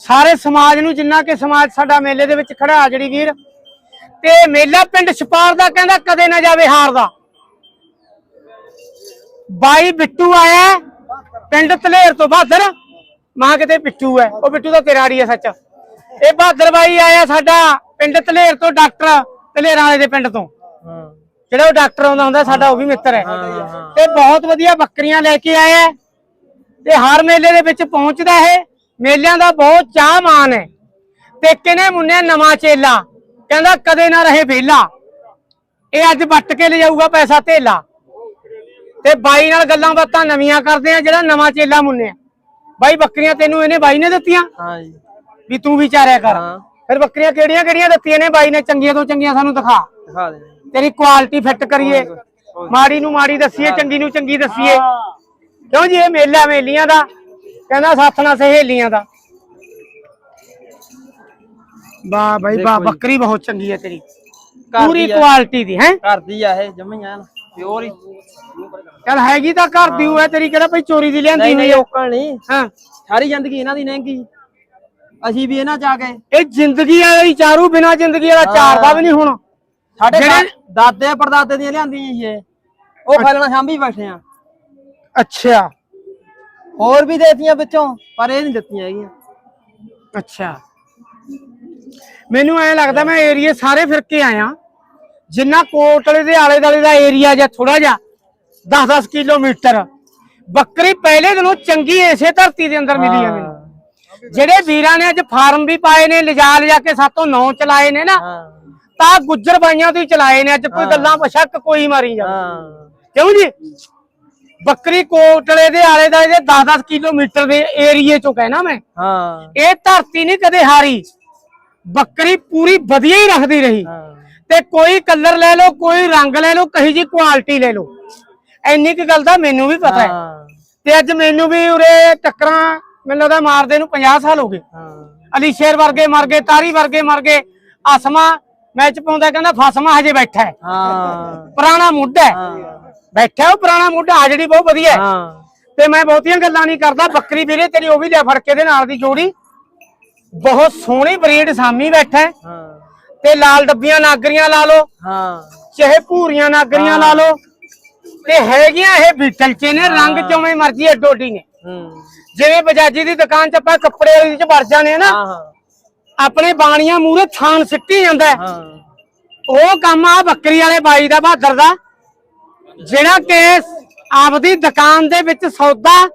ਸਾਰੇ ਸਮਾਜ ਨੂੰ, ਜਿੰਨਾ ਕਿ ਸਮਾਜ ਸਾਡਾ ਮੇਲੇ ਦੇ ਵਿੱਚ ਖੜਾ ਜਿਹੜੀ ਵੀਰ, ਤੇ ਮੇਲਾ ਪਿੰਡ ਛਪਾਰ ਦਾ ਕਹਿੰਦਾ ਕਦੇ ਨਾ ਜਾਵੇ ਹਾਰ ਦਾ। ਬਾਈ ਬਿੱਟੂ ਆਇਆ ਪਿੰਡ ਤਲੇਰ ਤੋਂ ਬਹਾਦਰ। ਮਾਂ ਕਿਤੇ ਬਿੱਟੂ ਹੈ, ਉਹ ਬਿੱਟੂ ਤਾਂ ਤੇਰਾੜੀ ਹੈ ਸੱਚ। ਇਹ ਬਹਾਦਰ ਬਾਈ ਆਇਆ ਸਾਡਾ ਪਿੰਡ ਤਲੇਰ ਤੋਂ, ਡਾਕਟਰ ਧਲੇਰਾਂ ਵਾਲੇ ਦੇ ਪਿੰਡ ਤੋਂ। ਜਿਹੜਾ ਉਹ ਡਾਕਟਰ ਆਉਂਦਾ ਹੁੰਦਾ, ਸਾਡਾ ਉਹ ਵੀ ਮਿੱਤਰ ਹੈ। ਤੇ ਬਹੁਤ ਵਧੀਆ ਬੱਕਰੀਆਂ ਲੈ ਕੇ ਆਇਆ ਤੇ ਹਰ ਮੇਲੇ ਦੇ ਵਿੱਚ ਪਹੁੰਚਦਾ ਹੈ। ਮੇਲਿਆਂ ਦਾ ਬਹੁਤ ਚਾਹਮਾਨ ਹੈ। ਤੇ ਕਿਨੇ ਮੁੰਨਿਆ ਨਵਾਂ ਚੇਲਾ। ਕਹਿੰਦਾ ਕਦੇ ਨਾ ਰਹੇ ਵਿਹਲਾ। ਇਹ ਅੱਜ ਵੱਟ ਕੇ ਲਿਜਾਊਗਾ ਪੈਸਾ ਧੇਲਾ। ਤੇ ਬਾਈ ਨਾਲ ਗੱਲਾਂ ਬਾਤਾਂ ਨਵੀਆਂ ਕਰਦੇ ਆ ਜਿਹੜਾ ਨਵਾਂ ਚੇਲਾ ਮੁੰਨਿਆ। ਬਾਈ ਬੱਕਰੀਆਂ ਤੈਨੂੰ ਇਹਨੇ ਬਾਈ ਨੇ ਦਿੱਤੀਆਂ? ਹਾਂ ਜੀ। ਵੀ ਤੂੰ ਵੀ ਚਾਰਿਆ ਕਰ। ਫਿਰ ਬੱਕਰੀਆਂ ਕਿਹੜੀਆਂ ਕਿਹੜੀਆਂ ਦਿੱਤੀਆਂ ਨੇ? ਬਾਈ ਨੇ ਚੰਗੀਆਂ ਤੋਂ ਚੰਗੀਆਂ ਸਾਨੂੰ ਦਿਖਾ। ਦਿਖਾ ਦੇ। ਤੇਰੀ ਕੁਆਲਿਟੀ ਫਿੱਟ ਕਰੀਏ। ਮਾੜੀ ਨੂੰ ਮਾੜੀ ਦੱਸੀਏ ਚੰਗੀ ਨੂੰ ਚੰਗੀ ਦੱਸੀਏ। ਕਿਉਂ ਜੀ ਇਹ ਮੇਲਾ ਮੇਲੀਆਂ ਦਾ। ਕਹਿੰਦਾ ਸਾਥ ਨਾਲ ਸਹੇਲੀਆਂ ਦਾ। ਵਾਹ ਬਾਈ ਵਾਹ ਬੱਕਰੀ ਬਹੁਤ ਚੰਗੀ ਹੈ ਤੇਰੀ। ਪੂਰੀ। ਕੁਆਲਿਟੀ ਦੀ ਹੈ? ਘਰ ਦੀ ਆ ਇਹ ਜੰਮੀ ਆ ਪਿਓਰ ਹੀ। ਚਲ ਹੈਗੀ ਤਾਂ ਘਰ ਦੀ ਹੋਇਆ ਤੇਰੀ ਕਿਹੜਾ ਭਾਈ ਚੋਰੀ ਦੀ ਲਿਆਂਦੀ ਨਹੀਂ ਹੋਈ ਨਹੀਂ ਹੈ ਔਕਲ ਨਹੀਂ ਹਾਂ। ਸਾਰੀ ਜ਼ਿੰਦਗੀ ਇਹਨਾਂ ਦੀ ਨਹੀਂਗੀ ਅਸੀਂ ਵੀ ਇਹਨਾਂ ਚ ਆ ਗਏ। ਇਹ ਜ਼ਿੰਦਗੀ ਵਾਲੀ ਚਾਰੂ ਬਿਨਾ ਜ਼ਿੰਦਗੀ ਵਾਲਾ ਚਾਰ ਦਾ ਵੀ ਨਹੀਂ ਹੁਣ। ਸਾਡੇ ਦਾਦੇ ਪੜਦਾਦੇ ਦੀਆਂ ਲਿਆਂਦੀਆਂ ਜੀ ਇਹ। ਉਹ ਖਾਲਣਾ ਸ਼ਾਮੀ ਬੈਠੇ ਆ। ਅੱਛਾ। ਹੋਰ ਵੀ ਦੇਤੀਆਂ ਵਿੱਚੋਂ ਪਰ ਇਹ ਨਹੀਂ ਦਿੱਤੀਆਂ ਹੈਗੀਆਂ। ਅੱਛਾ। ਮੈਨੂੰ ਐ ਲੱਗਦਾ ਮੈਂ ਏਰੀਏ ਸਾਰੇ ਫਿਰ ਕੇ ਆਇਆ। ਜਿੰਨਾ ਕੋਟਲੇ ਦੇ ਆਲੇ ਦਾਲੇ ਦਾ ਏਰੀਆ ਜਾਂ ਥੋੜਾ ਜਿਹਾ 10-10 ਕਿਲੋਮੀਟਰ। ਬੱਕਰੀ ਪਹਿਲੇ ਦਿਨੋਂ ਚੰਗੀ ਇਸੇ ਧਰਤੀ ਦੇ ਅੰਦਰ ਮਿਲੀ ਆ ਮੈਨੂੰ। ਜਿਹੜੇ ਵੀਰਾਂ ਨੇ ਅੱਜ ਫਾਰਮ ਵੀ ਪਾਏ ਨੇ ਲਿਜਾ ਲਿਜਾ ਕੇ ਸਾਤੋਂ ਨੌ ਚਲਾਏ ਨੇ ਨਾ ਤਾਂ ਗੁੱਜਰ ਬਾਈਆਂ ਤੋਂ ਹੀ ਚਲਾਏ ਨੇ। ਅੱਜ ਕੋਈ ਗੱਲਾਂ ਸ਼ੱਕ ਕੋਈ ਮਾਰੀ ਜਾ ਕਿਉਂ ਜੀ? ਬੱਕਰੀ ਕੋਟਲੇ ਦੇ ਆਲੇ ਦੇ 10-10 ਕਿਲੋਮੀਟਰ ਦੇ ਏਰੀਏ ਚੋਂ ਕਹਿਣਾ ਮੈਂ। ਹਾਂ। ਇਹ ਧਰਤੀ ਨਹੀਂ ਕਦੇ ਹਾਰੀ। ਬੱਕਰੀ ਪੂਰੀ ਵਧੀਆ ਹੀ ਰੱਖਦੀ ਰਹੀ। ਤੇ ਕੋਈ ਕਲਰ ਲੈ ਲਓ ਕੋਈ ਰੰਗ ਲੈ ਲਓ ਕਹੀ ਜੀ ਕੁਆਲਿਟੀ ਲੈ ਲਓ। ਇੰਨੀ ਕੁ ਗੱਲ ਦਾ ਮੈਨੂੰ ਵੀ ਪਤਾ ਹੈ। ਤੇ ਅੱਜ ਮੈਨੂੰ ਵੀ ਉਰੇ ਟੱਕਰਾਂ ਮੈਨੂੰ ਲੱਗਦਾ ਮਾਰਦੇ ਨੂੰ 50 ਸਾਲ ਹੋ ਗਏ। ਹਾਂ। ਅਲੀ ਸ਼ੇਰ ਵਰਗੇ ਮਰ ਗਏ ਤਾਰੀ ਵਰਗੇ ਮਰ ਗਏ। ਆਸਮਾ ਮੈਚ ਪਾਉਂਦਾ ਕਹਿੰਦਾ ਫਸਮਾ ਹਜੇ ਬੈਠਾ ਹੈ। ਹਾਂ। ਪੁਰਾਣਾ ਮੁੱਢਾ ਹਾਂ। ਬੈਠਾ ਉਹ ਪੁਰਾਣਾ ਆ ਜਿਹੜੀ ਬਹੁਤ ਵਧੀਆ ਹੈ। ਹਾਂ। ਤੇ ਮੈਂ ਬਹੁਤੀਆਂ ਗੱਲਾਂ ਨਹੀਂ ਕਰਦਾ ਬੱਕਰੀ ਵੀਰੇ ਤੇਰੀ ਉਹ ਵੀ ਲਿਆ ਫੜ ਕੇ ਦੇ ਨਾਲ ਦੀ ਜੋੜੀ। ਬਹੁਤ ਸੋਹਣੀ ਬਰੀਡ ਸਾਮੀ ਬੈਠਾ ਹੈ। ਹਾਂ। ਤੇ ਲਾਲ ਡੱਬੀਆਂ ਨਾਗਰੀਆਂ ਲਾ ਲਓ। ਹਾਂ। ਚਾਹੇ ਭੂਰੀਆਂ ਨਾਗਰੀਆਂ ਲਾ ਲਓ। ਤੇ ਹੈਗੀਆਂ ਇਹ ਬੀਟਲ ਚ ਨੇ ਰੰਗ ਚੋਵੇਂ ਮਰਜ਼ੀ ਅੱਡੋਡੀ ਨੇ। ਹੂੰ। ਜਿਵੇਂ ਬਜਾਜੀ ਦੀ ਦੁਕਾਨ ਚ ਆਪਾਂ ਕੱਪੜੇ ਵਾਲੀ ਚ ਵੜ ਜਾਣੇ ਆ ਨਾ। ਹਾਂ ਹਾਂ। ਆਪਣੇ ਬਾਣੀਆਂ ਮੂਰੇ ਥਾਨ ਸਿੱਟੀ ਜਾਂਦਾ ਹੈ। ਹਾਂ। ਉਹ ਕੰਮ ਆ ਬੱਕਰੀ ਵਾਲੇ ਬਾਈ ਦਾ ਬਹਾਦਰ ਦਾ। ਜਿਹੜਾ ਕਿ ਆਪਦੀ ਦੁਕਾਨ ਦੇ ਵਿੱਚ ਸੌਦਾ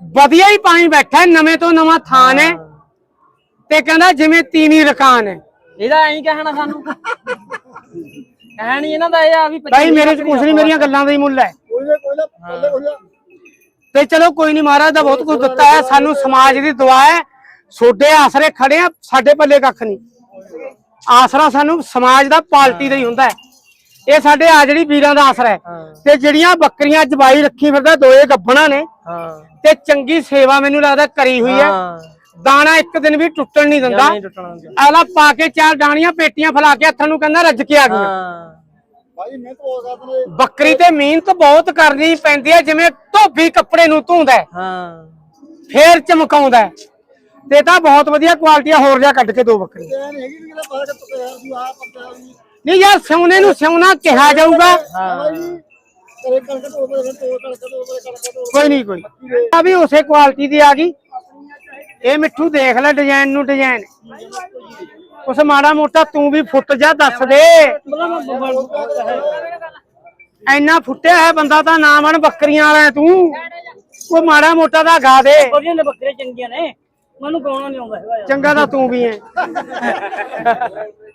ਵਧੀਆ ਹੀ ਪਾਣੀ ਬੈਠਾ ਹੈ, ਨਵੇਂ ਤੋਂ ਨਵਾਂ ਥਾਨ ਹੈ। ਤੇ ਕਹਿੰਦਾ ਜਿਵੇਂ ਤੀਵੀਂ ਰਕਾਨ ਹੈ। ਇਹਦਾ ਐਂ ਕਹਿਣਾ ਸਾਨੂੰ। ਕਹਿਣ ਹੀ ਇਹਨਾਂ ਦਾ ਇਹ ਆ ਵੀ ਬਾਈ ਮੇਰੇ ਚ ਕੁਛ ਨਹੀਂ ਮੇਰੀਆਂ ਗੱਲਾਂ ਦਾ ਹੀ ਮੁੱਲ ਹੈ। ਤੇ ਚਲੋ ਕੋਈ ਨਹੀਂ ਮਹਾਰਾਜ ਦਾ ਬਹੁਤ ਕੁਝ ਦਿੱਤਾ ਹੈ। ਸਾਨੂੰ ਸਮਾਜ ਦੀ ਦੁਆ ਹੈ। ਛੋਡੇ ਆਸਰੇ ਖੜੇ ਆ ਸਾਡੇ ਪੱਲੇ ਕੱਖ ਨਹੀਂ ਆਸਰਾ ਸਾਨੂੰ ਸਮਾਜ ਦਾ ਪਾਰਟੀ ਦਾ ਹੀ ਹੁੰਦਾ ਹੈ। ਇਹ ਸਾਡੇ ਆ ਜਿਹੜੀ ਵੀਰਾਂ ਦਾ ਆਸਰਾ ਹੈ। ਤੇ ਜਿਹੜੀਆਂ ਬੱਕਰੀਆਂ ਜਵਾਈ ਰੱਖੀ ਫਿਰਦਾ ਦੋਏ ਗੱਬਣਾ ਨੇ। ਹਾਂ। ਤੇ ਚੰਗੀ ਸੇਵਾ ਮੈਨੂੰ ਲੱਗਦਾ ਕਰੀ ਹੋਈ ਹੈ। ਹਾਂ। ਦਾਣਾ ਇੱਕ ਦਿਨ ਵੀ ਟੁੱਟਣ ਨਹੀਂ ਦਿੰਦਾ। ਨਹੀਂ। ਟੁੱਟਣਾ ਪਾ ਕੇ ਚਾਰ ਡਾਣੀਆਂ ਪੇਟੀਆਂ ਫਲਾ ਕੇ ਹੱਥਾਂ ਨੂੰ ਕਹਿੰਦਾ ਰੱਜ ਕੇ ਆ ਗਈਆਂ। ਹਾਂ। ਬੱਕਰੀ ਤੇ ਮਿਹਨਤ ਬਹੁਤ ਕਰਨੀ ਪੈਂਦੀ ਹੈ ਜਿਵੇਂ ਧੋਬੀ ਕੱਪੜੇ ਨੂੰ ਧੋਂਦਾ ਹੈ, ਹਾਂ। ਫੇਰ ਚਮਕਾਉਂਦਾ ਹੈ। ਤੇ ਤਾਂ ਬਹੁਤ ਵਧੀਆ ਕੁਆਲਿਟੀਆਂ ਹੋਰ ਲਿਆ ਕੱਢ ਕੇ ਦੋ ਬੱਕਰੀ ਨਹੀਂ ਯਾਰ ਸਿਉਨੇ ਨੂੰ ਸਿਉਨਾ ਕਿਹਾ ਜਾਊਗਾ। ਕੋਈ ਨਹੀਂ, ਕੋਈ ਆ ਵੀ ਉਸੇ ਕੁਆਲਿਟੀ ਦੀ ਆ ਗਈ। ਇਹ ਮਿੱਠੂ ਦੇਖ ਲੈ ਡਿਜ਼ਾਈਨ ਨੂੰ ਡਿਜ਼ਾਈਨ ਉਸ ਮਾੜਾ ਮੋਟਾ ਤੂੰ ਵੀ ਫੁੱਟ ਜਾ, ਦੱਸ ਦੇ। ਐਨਾ ਫੁੱਟਿਆ ਹੈ ਬੰਦਾ ਤਾਂ ਨਾ ਬਣ ਬੱਕਰੀਆਂ ਵਾਲਾ ਤੂੰ। ਉਹ ਮਾੜਾ ਮੋਟਾ ਦਾ ਗਾ ਦੇ। ਵਧੀਆ ਨੇ ਬੱਕਰੇ ਚੰਗੀਆਂ ਨੇ। ਮੈਨੂੰ ਗਾਉਣਾ ਨਹੀਂ ਆਉਂਦਾ ਹੈਗਾ ਯਾਰ। ਚੰਗਾ ਤਾਂ ਤੂੰ ਵੀ ਹੈ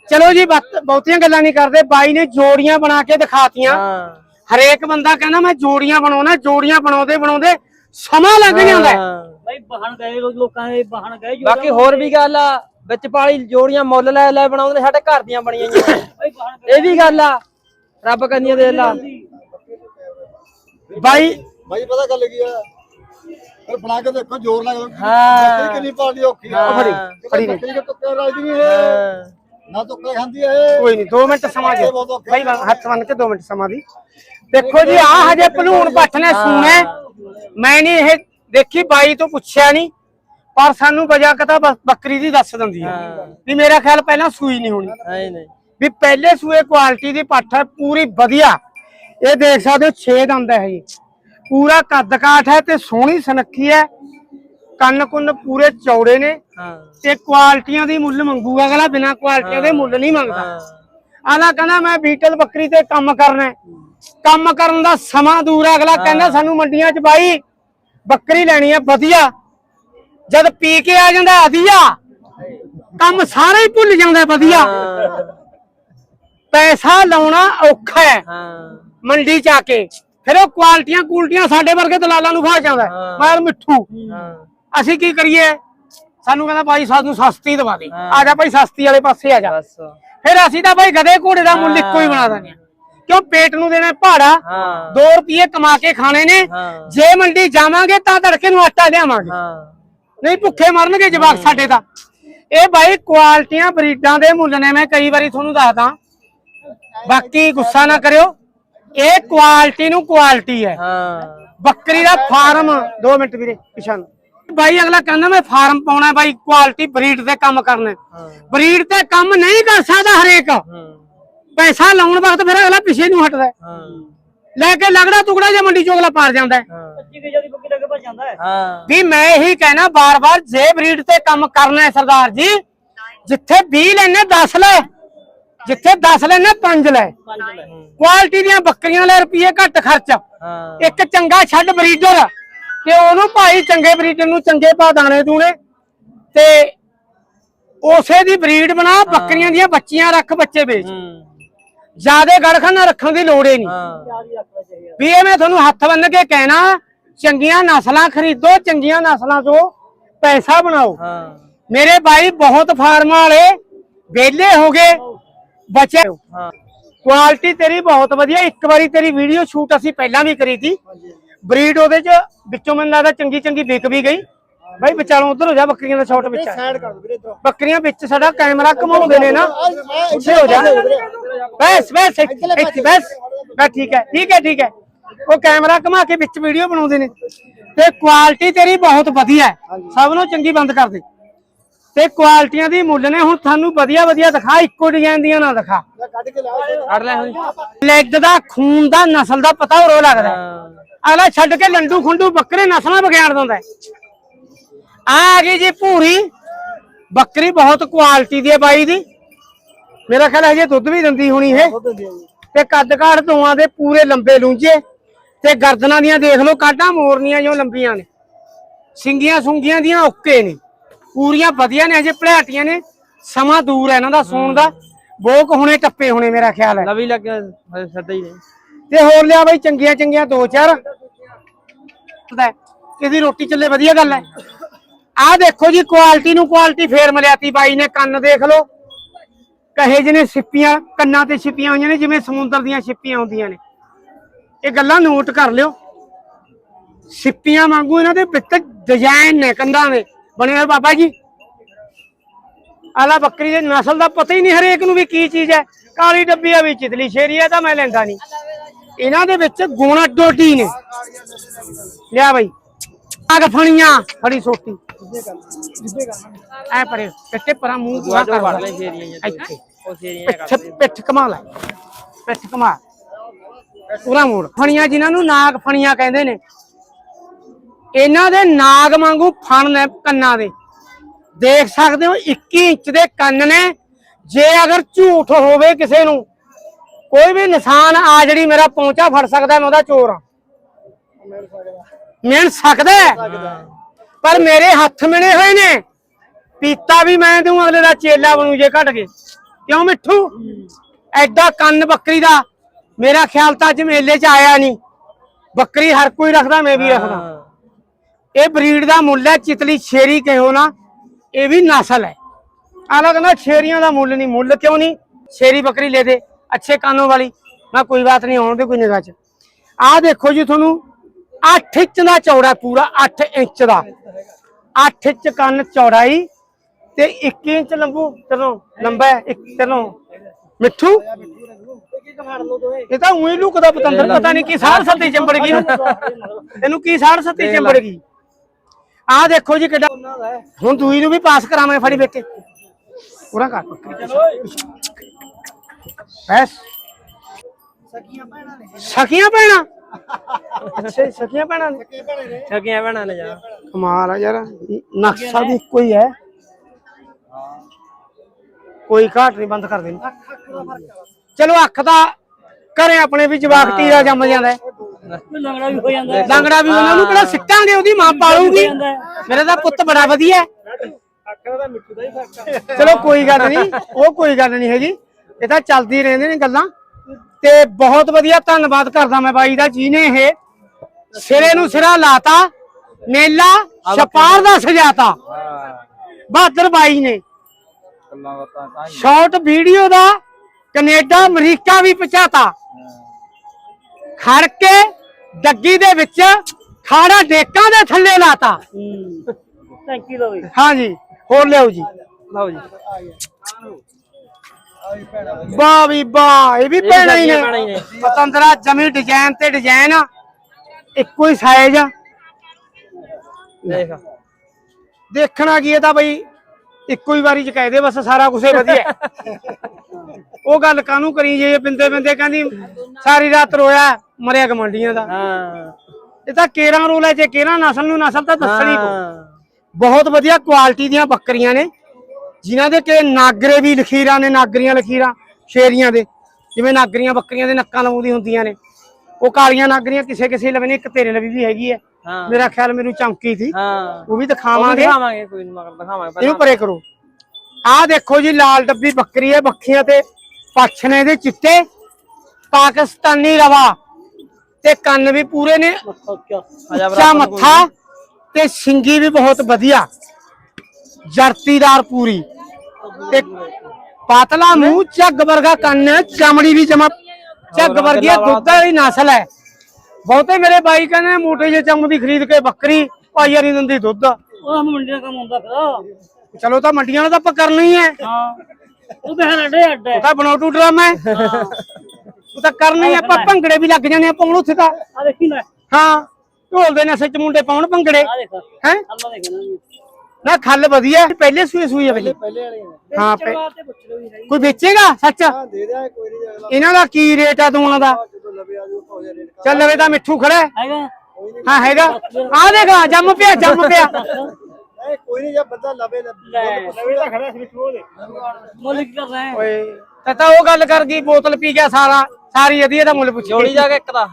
ਚਲੋ ਜੀ ਬਹੁਤੀਆਂ ਗੱਲਾਂ ਨਹੀਂ ਕਰਦੇ। ਬਾਈ ਨੇ ਜੋੜੀਆਂ ਬਣਾ ਕੇ ਦਿਖਾਤੀਆਂ। ਹਾਂ। ਹਰੇਕ ਬੰਦਾ ਕਹਿੰਦਾ ਮੈਂ ਜੋੜੀਆਂ ਬਣਾਉਣਾ ਜੋੜੀਆਂ ਬਣਾਉਂਦੇ ਬਣਾਉਂਦੇ ਸਮਾਂ ਲੱਗ ਜਾਂਦਾ ਹੈ। ਹਾਂ। ਬਾਈ ਬਾਹਣ ਗਏ ਲੋਕ- ਲੋਕਾਂ ਦੇ ਬਾਹਣ ਗਏ ਜੋ ਬਾਕੀ ਹੋਰ ਵੀ ਗੱਲ ਆ ਵਿੱਚ ਪਾਲੀ ਜੋੜੀਆਂ ਮੁੱਲ ਲੈ ਲੈ ਬਣਾਉਂਦੇ ਨੇ, ਸਾਡੇ ਘਰ ਦੀਆਂ ਬਣੀਆਂ ਹੋਈਆਂ। ਬਾਈ ਬਾਹਣ ਗਏ ਇਹ ਵੀ ਗੱਲ ਆ। ਰੱਬ ਕੰਨੀਆਂ ਦੇ ਲਾ। ਬਾਈ ਭਾਈ ਪਤਾ ਗੱਲ ਕੀ ਆ? ਫਿਰ ਬਣਾ ਕੇ ਦੇਖੋ ਜ਼ੋਰ ਲਾ ਕੇ ਹਾਂ। ਕਿੰਨੀ ਪਾਲਦੀ ਔਖੀ ਆ। ਫੜੀ, ਫੜੀ ਨਹੀਂ। ਦੇ ਤੁੱਕੇ ਰਾਜਦੀ ਹਾਂ। ਨਾ ਤੁੱਕੇ ਖਾਂਦੀ ਆ ਇਹ। ਕੋਈ ਨਹੀਂ 2 ਮਿੰਟ ਸਮਾਂ ਦੇ। ਇਹ ਬਹੁਤ ਔਖਾ ਬਾਈ ਹੱਥ ਬੰਨ ਕੇ 2 ਮਿੰਟ ਸਮਾਂ ਦੀ। ਦੇਖੋ ਜੀ ਆ ਹਜੇ ਭਲੂਣ ਪੱਠ ਨੇ ਸੂਣਾ। ਮੈਂ ਨਹੀਂ ਇਹ ਦੇਖੀ ਬਾਈ ਤੋਂ ਪੁੱਛਿਆ ਨਹੀਂ। ਪਰ ਸਾਨੂੰ ਵਜ੍ਹਾ ਕਤਾ ਬੱਕਰੀ ਦੀ ਦੱਸ ਦਿੰਦੀ ਹੈ। ਹਾਂ। ਵੀ ਮੇਰਾ ਖਿਆਲ ਪਹਿਲਾਂ ਸੂਈ ਨਹੀਂ ਹੋਣੀ। ਨਹੀਂ ਨਹੀਂ। ਵੀ ਪਹਿਲੇ ਸੂਏ ਕੁਆਲਿਟੀ ਦੀ ਪੱਠ ਹੈ ਪੂਰੀ ਵਧੀਆ। ਇਹ ਦੇਖ ਸਕਦੇ ਹੋ 6 ਦੰਦ ਹੈ ਜੀ ਪੂਰਾ ਕੱਦ ਕਾਠ ਹੈ ਤੇ ਸੋਹਣੀ ਸੁਨੱਖੀ ਹੈ। ਕੰਨ ਕੁੰਨ ਪੂਰੇ ਚੌੜੇ ਨੇ ਹਾਂ। ਤੇ ਕੁਆਲਿਟੀਆਂ ਦੀ ਮੁੱਲ ਮੰਗੂਗਾ ਅਗਲਾ ਬਿਨਾ ਕੁਆਲਿਟੀਆਂ ਦੇ ਮੁੱਲ ਨਹੀਂ ਮੰਗਦਾ। ਆਲਾ ਕਹਿੰਦਾ ਮੈਂ ਬੀਟਲ ਬੱਕਰੀ ਤੇ ਕੰਮ ਕਰਨਾ। ਕੰਮ ਕਰਨ ਦਾ ਸਮਾਂ ਦੂਰ ਹੈ। ਅਗਲਾ ਕਹਿੰਦਾ ਸਾਨੂੰ ਮੰਡੀਆਂ 'ਚ ਬਾਈ ਬੱਕਰੀ ਲੈਣੀ ਹੈ ਵਧੀਆ। ਜਦ ਪੀ ਕੇ ਆ ਜਾਂਦਾ ਵਧੀਆ। ਕੰਮ ਸਾਰਾ ਹੀ ਭੁੱਲ ਜਾਂਦਾ ਵਧੀਆ। ਪੈਸਾ ਲਾਉਣਾ ਔਖਾ ਹੈ। ਹਾਂ। ਮੰਡੀ 'ਚ ਆ ਕੇ ਫਿਰ ਉਹ ਕੁਆਲਟੀਆਂ ਕੁਲਟੀਆਂ ਸਾਡੇ ਵਰਗੇ ਦਲਾਲਾਂ ਨੂੰ ਖਾ ਜਾਂਦਾ। ਮੈਂ ਮਿੱਠੂ ਅਸੀਂ ਕੀ ਕਰੀਏ? ਸਾਨੂੰ ਕਹਿੰਦਾ ਭਾਈ ਸਾਨੂੰ ਸਸਤੀ ਦਵਾ ਦੇ। ਆ ਜਾ ਭਾਈ ਸਸਤੀ ਵਾਲੇ ਪਾਸੇ ਆ ਜਾ। ਫਿਰ ਅਸੀਂ ਤਾਂ ਭਾਈ ਗਧੇ ਘੋੜੇ ਦਾ ਮੁੱਲ ਇੱਕੋ ਹੀ ਬਣਾ ਹਾਂ। ਕਿਉਂ? ਪੇਟ ਨੂੰ ਦੇਣਾ ਭਾੜਾ। ਹਾਂ। 2 ਰੁਪਏ ਕਮਾ ਕੇ ਖਾਣੇ ਨੇ। ਜੇ ਮੰਡੀ ਜਾਵਾਂਗੇ ਤਾਂ ਤੜਕੇ ਨੂੰ ਆਟਾ ਲਿਆਵਾਂਗੇ। ਨਹੀਂ ਭੁੱਖੇ ਮਰਨਗੇ ਜਵਾਕ ਸਾਡੇ ਤਾਂ। ਇਹ ਭਾਈ ਕੁਆਲਟੀਆਂ ਬਰੀਡਾਂ ਦੇ ਮੁੱਲ ਨੇ। ਮੈਂ ਕਈ ਵਾਰੀ ਤੁਹਾਨੂੰ ਦੱਸਦਾ। ਬਾਕੀ ਗੁੱਸਾ ਨਾ ਕਰਿਓ। ਇਹ ਕੁਆਲਿਟੀ ਨੂੰ ਕੁਆਲਿਟੀ ਹੈ। ਹਾਂ। ਬੱਕਰੀ ਦਾ ਫਾਰਮ 2 ਮਿੰਟ ਵੀਰੇ ਪਿਛਾਂ। ਬਾਈ ਅਗਲਾ ਕਹਿੰਦਾ ਮੈਂ ਫਾਰਮ ਪਾਉਣਾ ਬਾਈ ਕੁਆਲਿਟੀ ਬਰੀਡ ਤੇ ਕੰਮ ਕਰਨਾ ਬਰੀਡ ਤੇ ਕੰਮ ਨਹੀਂ ਕਰ ਸਕਦਾ ਹਰੇਕ। ਹੂੰ। ਪੈਸਾ ਲਾਉਣ ਵਕਤ ਫਿਰ ਅਗਲਾ ਪਿੱਛੇ ਨੂੰ ਹਟਦਾ ਹੈ। ਹਾਂ। ਲੈ ਕੇ ਲਗੜਾ ਟੁਕੜਾ ਜੇ ਮੰਡੀ ਚੋਂ ਅਗਲਾ ਪਾਰ ਜਾਂਦਾ ਹੈ। ਹਾਂ। 25 ਕੇ ਜਦੀ ਬੱਕੀ ਲੱਗੇ ਭੱਜ ਜਾਂਦਾ ਹੈ। ਹਾਂ। ਵੀ ਮੈਂ ਇਹੀ ਕਹਿਣਾ ਬਾਰ-ਬਾਰ ਜੇ ਬਰੀਡ ਤੇ ਕੰਮ ਕਰਨਾ ਹੈ ਸਰਦਾਰ ਜੀ ਜਿੱਥੇ 20 ਲੈਣੇ 10 ਲੈ। ਜਿੱਥੇ 10 ਲੈਣੇ 5 ਲੈ। ਪੰਜ ਲੈ। ਕੁਆਲਿਟੀ ਦੀਆਂ ਬੱਕਰੀਆਂ ਲੈ ਰੁਪਏ ਘੱਟ ਖਰਚ। ਹਾਂ। ਇੱਕ ਚੰਗਾ ਛੱਡ ਬਰੀਡਰ। ਤੇ ਉਹਨੂੰ ਭਾਈ ਚੰਗੇ ਬਰੀਡਰ ਨੂੰ ਚੰਗੇ ਪਾ ਦਾਣੇ ਦੂਣੇ। ਤੇ ਉਸੇ ਦੀ ਬਰੀਡ ਬਣਾ ਬੱਕਰੀਆਂ ਦੀਆਂ ਬੱਚੀਆਂ ਰੱਖ ਬੱਚੇ ਵੇਚ। ਹੂੰ। ਜਿਆਦੇ ਗੜਖਾਨਾ ਰੱਖਣ ਦੀ ਲੋੜ ਹੀ ਨਹੀਂ। ਵੀ ਇਹ ਮੈਂ ਤੁਹਾਨੂੰ ਹੱਥ ਬੰਨ ਕੇ ਕਹਿਣਾ ਚੰਗੀਆਂ ਨਸਲਾਂ ਖਰੀਦੋ ਚੰਗੀਆਂ ਨਸਲਾਂ ਤੋਂ ਪੈਸਾ ਬਣਾਓ। ਹਾਂ। ਮੇਰੇ ਭਾਈ ਬਹੁਤ ਫਾਰਮਾਂ ਵਾਲੇ ਵਿਹਲੇ ਹੋ ਗਏ। ਬਚੇ ਹਾਂ। ਕੁਆਲਿਟੀ ਤੇਰੀ ਬਹੁਤ ਵਧੀਆ। ਇੱਕ ਵਾਰੀ ਤੇਰੀ ਵੀਡੀਓ ਸ਼ੂਟ ਅਸੀਂ ਪਹਿਲਾਂ ਵੀ ਕਰੀ ਸੀ। ਬਰੀਡ ਉਹਦੇ ਚ ਵਿੱਚੋਂ ਮੈਨੂੰ ਲੱਗਦਾ ਚੰਗੀ ਚੰਗੀ ਵਿਕ ਵੀ ਗਈ। ਭਾਈ ਵਿਚਾਲੋਂ ਉਧਰ ਹੋ ਜਾ ਬੱਕਰੀਆਂ ਦਾ ਸ਼ਾਟ ਵਿੱਚ। ਆ। ਸਾਈਡ ਕਰ ਦੋ ਵੀਰੇ ਇਧਰ। ਬੱਕਰੀਆਂ ਵਿੱਚ ਸਾਡਾ ਕੈਮਰਾ ਘਮਾਉਂਦੇ ਨੇ ਨਾ। ਉੱਥੇ ਹੋ ਜਾ। ਬਸ ਬਸ ਇੱਥੇ ਇੱਥੇ ਬਸ। ਬਸ ਠੀਕ ਹੈ ਠੀਕ ਹੈ ਠੀਕ ਹੈ। ਉਹ ਕੈਮਰਾ ਘਮਾ ਕੇ ਵਿੱਚ ਵੀਡੀਓ ਬਣਾਉਂਦੇ ਨੇ। ਤੇ ਕੁਆਲਿਟੀ ਤੇਰੀ ਬਹੁਤ ਵਧੀਆ ਹੈ। ਸਭ ਨੂੰ ਚੰਗੀ ਬੰਦ ਕਰ ਦੇ। ਤੇ ਕੁਆਲਿਟੀਆਂ ਦੀ ਮੁੱਲ ਨੇ। ਹੁਣ ਤੁਹਾਨੂੰ ਵਧੀਆ ਵਧੀਆ ਦਿਖਾ ਇੱਕੋ ਡਿਜ਼ਾਈਨ ਦੀਆਂ ਨਾ ਦਿਖਾ। ਕੱਢ ਕੇ ਕੱਢ ਲੈ ਲੈਗ ਦਾ ਖੂਨ ਦਾ ਨਸਲ ਦਾ ਪਤਾ ਹੋਰ ਲੱਗਦਾ ਅਗਲਾ ਛੱਡ ਕੇ ਲੰਡੂ ਖੁੰਡੂ ਬੱਕਰੇ ਨਸਲਾਂ ਵਿਗਾੜ ਦਿੰਦਾ। ਆ ਆ ਗਈ ਜੀ ਭੂਰੀ। ਬੱਕਰੀ ਬਹੁਤ ਕੁਆਲਿਟੀ ਦੀ ਹੈ ਬਾਈ ਦੀ। ਮੇਰਾ ਖਿਆਲ ਹੈ ਜੇ ਦੁੱਧ ਵੀ ਦਿੰਦੀ ਹੋਣੀ ਇਹ। ਤੇ ਕੱਦ ਕਾਠ ਦੋਆਂ ਦੇ ਪੂਰੇ ਲੰਬੇ ਲੂੰਜੇ। ਤੇ ਗਰਦਨਾਂ ਦੀਆਂ ਦੇਖ ਲਓ ਕਾਢਾਂ ਮੋਰਨੀਆਂ ਜੋ ਲੰਬੀਆਂ ਨੇ। ਸਿੰਗੀਆਂ ਸੁੰਗੀਆਂ ਦੀਆਂ ਓਕੇ ਨੇ। ਪੂਰੀਆਂ ਵਧੀਆ ਨੇ ਅਜੇ ਭੜਾਟੀਆਂ ਨੇ। ਸਮਾਂ ਦੂਰ ਹੈ ਇਹਨਾਂ ਦਾ ਸੌਣ ਦਾ। ਬੋਕ ਹੁਣੇ ਟੱਪੇ ਹੋਣੇ ਮੇਰਾ ਖਿਆਲ ਹੈ। ਲਵੀ ਲੱਗ ਛੱਡ ਹੀ ਤੇ ਹੋਰ ਲਿਆ ਬਈ ਚੰਗੀਆਂ ਚੰਗੀਆਂ ਦੋ ਚਾਰ। ਪਤਾ ਕਿਹਦੀ ਰੋਟੀ ਚੱਲੇ ਵਧੀਆ ਗੱਲ ਹੈ। ਆਹ ਦੇਖੋ ਜੀ ਕੁਆਲਿਟੀ ਨੂੰ ਕੁਆਲਿਟੀ ਫੇਰ ਮਲਿਆਤੀ ਬਾਈ ਨੇ ਕੰਨ ਦੇਖ ਲਓ। ਕਹੇ ਜਿਹਨੇ ਸਿੱਪੀਆਂ ਕੰਨਾਂ ਤੇ ਛਿਪੀਆਂ ਹੋਈਆਂ ਨੇ ਜਿਵੇਂ ਸਮੁੰਦਰ ਦੀਆਂ ਛਿਪੀਆਂ ਹੁੰਦੀਆਂ ਨੇ। ਇਹ ਗੱਲਾਂ ਨੋਟ ਕਰ ਲਿਓ। ਸਿੱਪੀਆਂ ਵਾਂਗੂ ਇਹਨਾਂ ਦੇ ਵਿੱਚ ਡਿਜ਼ਾਈਨ ਨੇ ਕੰਧਾਂ ਦੇ। ਬਣੇ ਹੋਏ ਬਾਬਾ ਜੀ। ਆਲਾ ਬੱਕਰੀ ਦੇ ਨਸਲ ਦਾ ਪਤਾ ਹੀ ਨਹੀਂ ਹਰੇਕ ਨੂੰ ਵੀ ਕੀ ਚੀਜ਼ ਹੈ। ਕਾਲੀ ਡੱਬੀ ਆ ਵੀ ਚਿਤਲੀ ਸ਼ੇਰੀ ਹੈ ਤਾਂ ਮੈਂ ਲੈਂਦਾ ਨਹੀਂ। ਇਹਨਾਂ ਦੇ ਵਿੱਚ ਗੁਣ ਅੱਡੋਡੀ ਨੇ। ਲਿਆ ਬਈ। ਆਗ ਫਣੀਆਂ ਫੜੀ ਸੋਟੀ। ਐ ਪਰੇ ਪਿੱਟੇ ਪਰਾਂ ਮੂੰਹ ਵੜ ਕਰ ਲੈ। ਸ਼ੇਰੀਆਂ ਇੱਥੇ ਉਹ ਸ਼ੇਰੀਆਂ ਪਿੱਠ ਕਰਦੇ ਪਿੱਠ ਕਮਾ ਲੈ। ਪਿੱਠ ਕਮਾ ਪੂਰਾ ਮੋੜ ਫਣੀਆਂ ਜਿਨ੍ਹਾਂ ਨੂੰ ਨਾਗ ਫਣੀਆਂ ਕਹਿੰਦੇ ਨੇ। ਇਹਨਾਂ ਦੇ ਨਾਗ ਵਾਂਗੂ ਫਣ ਨੇ ਕੰਨਾਂ ਦੇ। ਦੇਖ ਸਕਦੇ ਹੋ 21 ਇੰਚ ਦੇ ਕੰਨ ਨੇ। ਜੇ ਅਗਰ ਝੂਠ ਹੋਵੇ ਕਿਸੇ ਨੂੰ, ਕੋਈ ਵੀ ਨਿਸ਼ਾਨ ਆ ਜਿਹੜੀ ਮੇਰਾ ਪਹੁੰਚਾ ਫੜ ਸਕਦਾ, ਮੈਂ ਉਹਦਾ ਚੋਰ ਹਾਂ। ਮਿਲ ਸਕਦਾ ਪਰ ਮੇਰੇ ਹੱਥ ਮਿਲੇ ਹੋਏ ਨੇ। ਪੀਤਾ ਵੀ ਮੈਂ ਦੂੰ ਅਗਲੇ ਦਾ ਚੇਲਾ ਬਣੂ ਜੇ ਘਟ ਗਏ। ਕਿਉਂ ਮਿੱਠੂ? ਐਡਾ ਕੰਨ ਬੱਕਰੀ ਦਾ। ਮੇਰਾ ਖਿਆਲ ਤਾਂ ਅੱਜ ਮੇਲੇ 'ਚ ਆਇਆ ਨਹੀਂ। ਬੱਕਰੀ ਹਰ ਕੋਈ ਰੱਖਦਾ, ਮੈਂ ਵੀ ਰੱਖਦਾ। ਇਹ ਬਰੀਡ ਦਾ ਮੁੱਲ ਹੈ, ਚਿਤਲੀ ਸ਼ੇਰੀ ਕਹੋ ਨਾ, ਇਹ ਵੀ ਨਸਲ ਹੈ। ਆਲਾ ਕਹਿੰਦਾ ਸ਼ੇਰੀਆਂ ਦਾ ਮੁੱਲ ਨਹੀਂ, ਮੁੱਲ ਕਿਉਂ ਨਹੀਂ? ਸ਼ੇਰੀ ਬੱਕਰੀ ਲੈ ਦੇ, ਅੱਛੇ ਕਾਨੋਂ ਵਾਲੀ। ਮੈਂ ਕੋਈ ਬਾਤ ਨਹੀਂ, ਆਉਣ ਦੇ ਕੋਈ ਨਿਗਾਹ ਚ। ਆਹ ਦੇਖੋ ਜੀ ਤੁਹਾਨੂੰ 8 ਇੰਚ ਦਾ ਚੌੜਾ ਪੂਰਾ 8 ਇੰਚ ਦਾ। 8 ਇੰਚ ਕੰਨ ਚੌੜਾਈ ਤੇ 1 ਇੰਚ ਲੰਬੂ ਚਲੋ ਲੰਬਾ ਹੈ, ਇੱਕ ਚਲੋ ਮਿੱਠੂ? ਇਹ ਤਾਂ ਉਹੀ ਲੁਕਦਾ ਪਤੰਦਰ, ਪਤਾ ਨਹੀਂ ਕੀ ਸਾਰ ਸੱਤੀ ਚੰਬੜ ਗਈ। ਇਹਨੂੰ ਕੀ ਸਾਰ ਸੱਤੀ ਚੰਬੜ ਗਈ? ਆਹ ਦੇਖੋ ਜੀ ਕਿੱਡਾ ਹੁਣ ਦੂਈ ਨੂੰ ਵੀ ਪਾਸ ਕਰਾਵਾਂਗੇ ਫੜੀ ਬੇਟੇ ਪੂਰਾ ਕਰ। ਬਸ। ਸਕੀਆਂ ਭੈਣਾਂ ਅੱਛਾ ਜੀ, ਸਕੀਆਂ ਭੈਣਾਂ ਨੇ। ਛਕੀਆਂ ਭੈਣਾਂ ਨੇ। ਜਾ ਕਮਾਲ ਆ ਯਾਰ। ਨਕਸ਼ਾ ਵੀ ਇੱਕੋ ਹੀ ਹੈ। ਕੋਈ ਘਾਟ ਨਹੀਂ ਬੰਦ ਕਰ ਦੇਣੀ। ਚਲੋ ਅੱਖ ਦਾ ਘਰੇ ਆਪਣੇ ਵੀ ਜਵਾਕ ਟੀਰਾ ਜੰਮ ਜਾਂਦਾ। ਲੰਗੜਾ ਵੀ ਹੋ ਜਾਂਦਾ। ਹੈ। ਲੰਗੜਾ ਵੀ ਉਹਨਾਂ ਨੂੰ ਕਿਹੜਾ ਸਿੱਟਾਂਗੇ ਉਹਦੀ ਮਾਂ ਪਾਲੂਗੀ। ਮੇਰਾ ਤਾਂ ਪੁੱਤ ਬੜਾ ਵਧੀਆ ਹੈ। ਚਲੋ ਕੋਈ ਗੱਲ ਨਹੀਂ ਉਹ ਕੋਈ ਗੱਲ ਨਹੀਂ ਹੈਗੀ। ਇਹ ਤਾਂ ਚੱਲਦੀ ਰਹਿੰਦੇ ਨੇ ਗੱਲਾਂ। ਤੇ ਬਹੁਤ ਵਧੀਆ ਧੰਨਵਾਦ ਕਰਦਾ ਮੈਂ ਬਾਈ ਦਾ ਜਿਹਨੇ ਇਹ ਸਿਰੇ ਨੂੰ ਸਿਰਾ ਲਾਤਾ ਮੇਲਾ ਛਪਾਰ ਦਾ ਸਜਾਤਾ। ਬਹਾਦਰ ਬਾਈ ਨੇ। ਗੱਲਾਂ ਬਾਤਾਂ ਤਾਂ ਹੀ ਸ਼ਾਰਟ ਵੀਡੀਓ ਦਾ ਕੈਨੇਡਾ ਅਮਰੀਕਾ ਵੀ ਪਹੁੰਚਾਤਾ। ਖੜ ਕੇ ਡੱਗੀ ਦੇ ਵਿੱਚ ਖਾੜਾ ਡੇਕਾਂ ਦੇ ਥੱਲੇ ਲਾਤਾ। ਲੋ ਵੀ ਹਾਂਜੀ ਹੋਰ ਲਿਆਓ ਜੀ। ਲਓ ਜੀ। ਵਾਹ ਵੀ ਵਾਹ ਇਹ ਵੀ ਭੈਣਾਂ ਹੀ ਨੇ। ਪਤੰਦਰਾ ਜਮੀ ਡਿਜ਼ਾਈਨ ਤੇ ਡਿਜ਼ਾਈਨ ਇੱਕੋ ਹੀ ਸਾਈਜ਼ ਦੇਖ। ਦੇਖਣਾ ਕੀ ਇਹ ਤਾਂ ਬਈ ਇੱਕੋ ਹੀ ਵਾਰੀ ਚ ਕਹਿ ਦੇ ਬਸ ਸਾਰਾ ਕੁਝ ਵਧੀਆ। ਉਹ ਗੱਲ ਕਾਹਨੂੰ ਕਰੀ ਜੇ ਬਿੰਦੇ ਬਿੰਦੇ ਕਹਿੰਦੀ ਸਾਰੀ ਰਾਤ ਰੋਇਆ। ਮਰਿਆ ਗਮੰਡੀਆਂ ਦਾ। ਹਾਂ। ਇਹ ਤਾਂ ਕੇਰਾਂ ਰੋਲ ਹੈ ਜੇ ਕੇਰਾਂ ਨਸਲ ਨੂੰ ਨਸਲ ਤਾਂ ਦੱਸਣੀ ਪਊ ਬਹੁਤ ਵਧੀਆ ਕੁਆਲਿਟੀ ਦੀਆਂ ਬੱਕਰੀਆਂ ਨੇ ਜਿਨ੍ਹਾਂ ਦੇ ਕਿ ਨਾਗਰੇ ਵੀ ਲਖੀਰਾਂ ਨੇ ਨਾਗਰੀਆਂ ਲਖੀਰਾਂ ਸ਼ੇਰੀਆਂ ਦੇ। ਜਿਵੇਂ ਨਾਗਰੀਆਂ ਬੱਕਰੀਆਂ ਦੇ ਨੱਕਾਂ ਲਵਾਉਂਦੀ ਹੁੰਦੀਆਂ ਨੇ। ਉਹ ਕਾਲੀਆਂ ਨਾਗਰੀਆਂ ਕਿਸੇ ਕਿਸੇ ਲਵੇ ਨੇ ਇੱਕ ਤੇਰੇ ਲਵੀ ਵੀ ਹੈਗੀ ਹੈ। ਹਾਂ। ਮੇਰਾ ਖਿਆਲ ਮੈਨੂੰ ਚਮਕੀ ਸੀ। ਹਾਂ। ਉਹ ਵੀ ਦਿਖਾਵਾਂਗੇ। ਦਿਖਾਵਾਂਗੇ ਕੋਈ ਨਹੀਂ ਮਗਰ ਦਿਖਾਵਾਂਗੇ ਇਹਨੂੰ ਪਰੇ ਕਰੋ। ਆਹ ਦੇਖੋ ਜੀ ਲਾਲ ਡੱਬੀ ਬੱਕਰੀ ਹੈ ਬੱਖੀਆਂ ਤੇ ਪੱਛ ਨੇ ਦੇ ਚਿੱਟੇ ਪਾਕਿਸਤਾਨੀ ਰਵਾ। ਤੇ ਕੰਨ ਵੀ ਪੂਰੇ ਨੇ ਜਾ ਉੱਚਾ ਮੱਥਾ ਤੇ ਸਿੰਗੀ ਵੀ ਬਹੁਤ ਵਧੀਆ। ਜਰਤੀਦਾਰ ਪੂਰੀ। ਤੇ ਪਾਤਲਾ ਮੂੰਹ ਝੱਗ ਵਰਗਾ ਕੰਨ ਚਮੜੀ ਵੀ ਜਮਾ ਝੱਗ ਵਰਗੀ ਦੁੱਧ ਵਾਲੀ ਨਸਲ ਹੈ। ਬਹੁਤੇ ਮੇਰੇ ਬਾਈ ਕਹਿੰਦੇ ਮੋਟੇ ਜਿਹੇ ਚਮ ਦੀ ਖਰੀਦ ਕੇ ਬੱਕਰੀ ਪਾਈਆ ਨਹੀਂ ਦਿੰਦੀ ਦੁੱਧ। ਉਹ ਮੰਡੀ ਦਾ ਕੰਮ ਹੁੰਦਾ ਫਿਰ। ਚਲੋ ਤਾਂ ਮੰਡੀਆਂ ਨਾਲ ਤਾਂ ਆਪਾਂ ਕਰਨਾ ਹੀ ਹੈ। ਹਾਂ। ਉਹ ਬਹਿਰ ਅੱਡੇ ਅੱਡੇ ਤਾਂ ਬਣਾਉਟੂ ਡਰਾਮਾ ਹੈ। ਉਹ ਤਾਂ ਕਰਨਾ ਹੀ ਆਪਾਂ ਭੰਗੜੇ ਵੀ ਲੱਗ ਜਾਂਦੇ ਆਪਾਂ ਹੁਣ ਉੱਥੇ ਤਾਂ। ਆ ਦੇਖੀ ਨਾ। ਹਾਂ ਢੋਲਦੇ ਨੇ ਸੱਚ ਮੁੰਡੇ ਪਾਉਣ ਭੰਗੜੇ। ਆ ਦੇਖ। ਹੈ? ਅੱਲਾ ਦੇਖਣਾ ਨਾ ਖੱਲ ਵਧੀਆ। ਪਹਿਲੇ ਸੂਏ ਸੂਈ ਹੈ ਬਈ ਪਹਿਲੇ ਵਾਲੇ ਹਾਂ ਕੋਈ ਵੇਚੇਗਾ? ਸੱਚ? ਹਾਂ ਦੇ ਦਿਆ ਕੋਈ ਨਹੀਂ ਅਗਲਾ ਇਹਨਾਂ ਦਾ ਕੀ ਰੇਟ ਆ ਦੋਨਾਂ ਦਾ? ਆ ਚੱਲ ਲਵੇ ਤਾਂ ਮਿੱਠੂ ਖੜਾ ਹੈ। ਹੈਗਾ? ਹਾਂ ਹੈਗਾ। ਆ ਦੇਖ ਜੰਮ ਪਿਆ ਜੰਮ ਪਿਆ। ਕੋਈ ਨਹੀਂ ਜੇ ਬੰਦਾ ਲਵੇ ਲਵੇ ਤਾਂ ਖੜਾ ਸੀ ਦੇ ਮੁੱਲ ਕੀ ਕਰ ਰਹੇ ਓਏ। ਤਾਂ ਤਾਂ ਉਹ ਗੱਲ ਕਰ ਗਈ ਬੋਤਲ ਪੀ ਗਿਆ ਸਾਰਾ ਸਾਰੀ ਅਧੀਏ ਦਾ ਮੁੱਲ ਪੁੱਛ। ਜੋੜੀ ਜਾ ਕੇ ਇੱਕ ਦਾ।